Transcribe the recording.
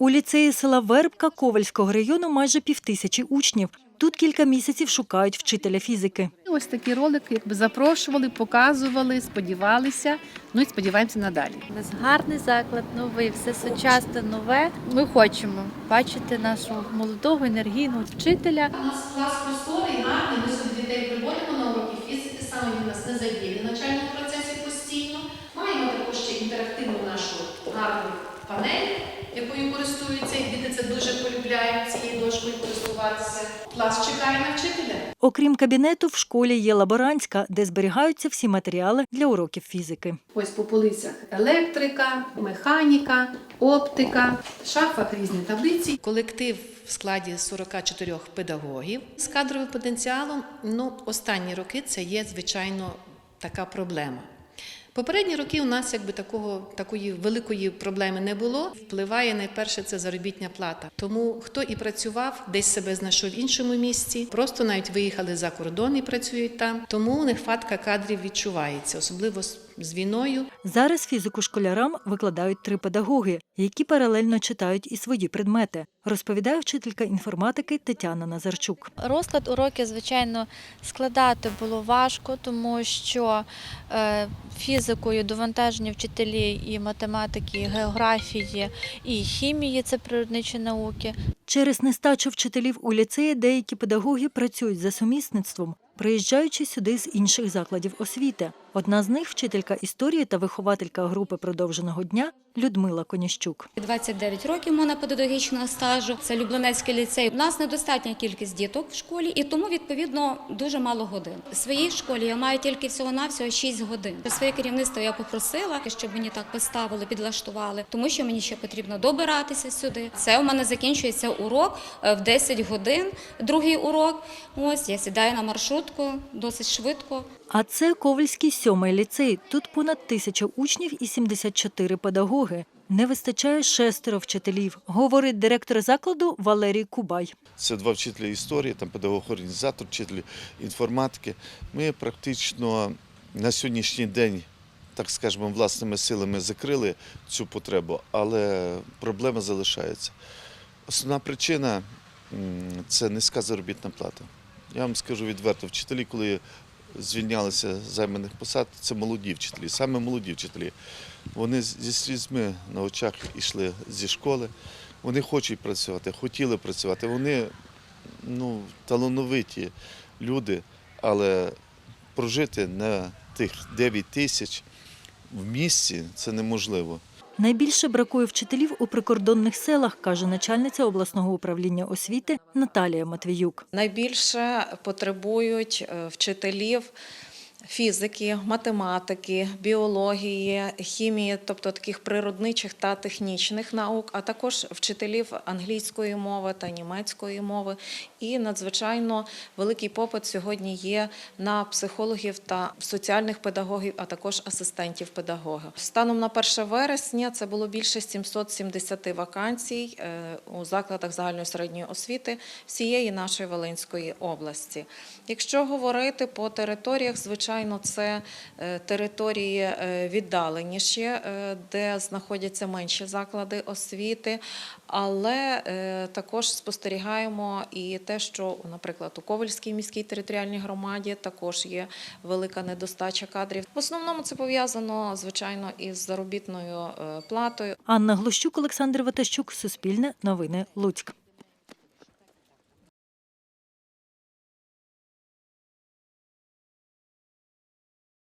У ліцеї села Вербка Ковальського району майже півтисячі учнів. Тут кілька місяців шукають вчителя фізики. Ось такі ролики, якби запрошували, показували, сподівалися. Ну і сподіваємося надалі. У нас гарний заклад, новий, все сучасне, нове. Ми хочемо бачити нашого молодого енергійного вчителя. У нас клас просторий, гарний, ми собі дітей приводимо на уроки фізики, саме він нас не задіяний в полюбляють цією дошкою користуватися. Клас чекає на вчителя. Окрім кабінету, в школі є лаборантська, де зберігаються всі матеріали для уроків фізики. Ось по полицях електрика, механіка, оптика, в шафах різні таблиці. Колектив в складі 44 педагогів з кадровим потенціалом. Ну, останні роки це є звичайно така проблема. Попередні роки у нас якби такого такої великої проблеми не було. Впливає найперше це заробітня плата. Тому хто і працював, десь себе знайшов в іншому місці, просто навіть виїхали за кордон і працюють там. Тому нехватка кадрів відчувається, особливо з- війною. Зараз фізику школярам викладають три педагоги, які паралельно читають і свої предмети, розповідає вчителька інформатики Тетяна Назарчук. Розклад уроків, звичайно, складати було важко, тому що е, фізикою довантажені вчителі і математики, і географії, і хімії це природничі науки. Через нестачу вчителів у ліцеї деякі педагоги працюють за сумісництвом, приїжджаючи сюди з інших закладів освіти. Одна з них вчителька історії та вихователька групи продовженого дня Людмила Коніщук. 29 років монопедагогічного стажу. Це Люблинецький ліцей. У нас недостатня кількість діток в школі, і тому відповідно дуже мало годин. В своїй школі я маю тільки всього навсього 6 годин. Своє керівництво я попросила, щоб мені так поставили, підлаштували, тому що мені ще потрібно добиратися сюди. Це у мене закінчується урок е, в 10 годин. Другий урок. Ось я сідаю на маршрутку досить швидко. А це Ковальський сьомий ліцей. Тут понад тисяча учнів і 74 педагоги. Не вистачає шестеро вчителів, говорить директор закладу Валерій Кубай. Це два вчителі історії, там педагог-організатор, вчителі інформатики. Ми практично на сьогоднішній день, так скажемо, власними силами закрили цю потребу, але проблема залишається. Основна причина це низька заробітна плата. Я вам скажу відверто, вчителі, коли звільнялися з займаних посад, це молоді вчителі, саме молоді вчителі. Вони зі слізьми на очах йшли зі школи. Вони хочуть працювати, хотіли працювати. Вони ну, талановиті люди, але прожити на тих 9 тисяч в місті це неможливо. Найбільше бракує вчителів у прикордонних селах, каже начальниця обласного управління освіти Наталія Матвіюк. Найбільше потребують е, вчителів фізики, математики, біології, хімії, тобто таких природничих та технічних наук, а також вчителів англійської мови та німецької мови. І надзвичайно великий попит сьогодні є на психологів та соціальних педагогів, а також асистентів педагога. Станом на 1 вересня це було більше 770 вакансій е, у закладах загальної середньої освіти всієї нашої Волинської області. Якщо говорити по територіях, звичайно, це е, території е, віддаленіші, е, де знаходяться менші заклади освіти, але також спостерігаємо і те, що, наприклад, у Ковальській міській територіальній громаді також є велика недостача кадрів. В основному це пов'язано, звичайно, із заробітною платою. Анна Глущук, Олександр Ватащук, Суспільне, Новини, Луцьк.